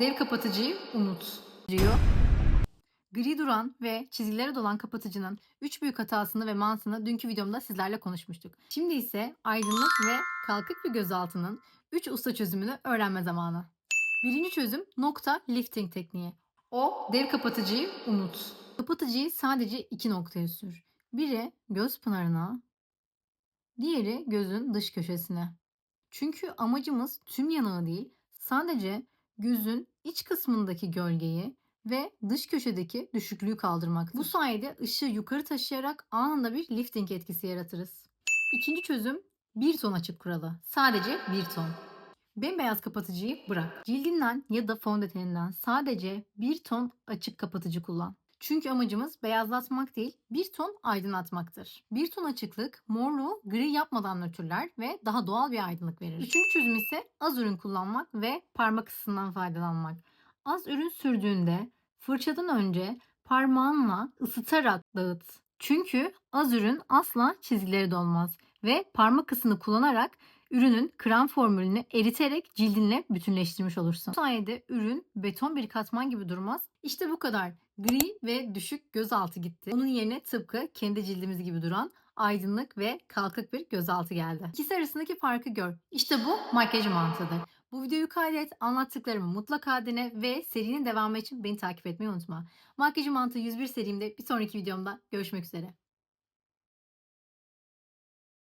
dev kapatıcıyı unut diyor. Gri duran ve çizgilere dolan kapatıcının 3 büyük hatasını ve mantığını dünkü videomda sizlerle konuşmuştuk. Şimdi ise aydınlık ve kalkık bir gözaltının 3 usta çözümünü öğrenme zamanı. Birinci çözüm nokta lifting tekniği. O dev kapatıcıyı unut. Kapatıcıyı sadece iki noktaya sür. Biri göz pınarına, diğeri gözün dış köşesine. Çünkü amacımız tüm yanağı değil, sadece gözün iç kısmındaki gölgeyi ve dış köşedeki düşüklüğü kaldırmaktır. Bu sayede ışığı yukarı taşıyarak anında bir lifting etkisi yaratırız. İkinci çözüm bir ton açık kuralı. Sadece bir ton. Bembeyaz kapatıcıyı bırak. Cildinden ya da fondöteninden sadece bir ton açık kapatıcı kullan. Çünkü amacımız beyazlatmak değil, bir ton aydınlatmaktır. Bir ton açıklık morluğu gri yapmadan nötrler ve daha doğal bir aydınlık verir. Üçüncü çözüm ise az ürün kullanmak ve parmak ısısından faydalanmak. Az ürün sürdüğünde fırçadan önce parmağınla ısıtarak dağıt. Çünkü az ürün asla çizgileri dolmaz ve parmak ısını kullanarak ürünün krem formülünü eriterek cildinle bütünleştirmiş olursun. Bu sayede ürün beton bir katman gibi durmaz. İşte bu kadar. Gri ve düşük gözaltı gitti. Onun yerine tıpkı kendi cildimiz gibi duran aydınlık ve kalkık bir gözaltı geldi. İkisi arasındaki farkı gör. İşte bu makyaj mantığıdır. Bu videoyu kaydet, anlattıklarımı mutlaka dene ve serinin devamı için beni takip etmeyi unutma. Makyaj mantığı 101 serimde bir sonraki videomda görüşmek üzere.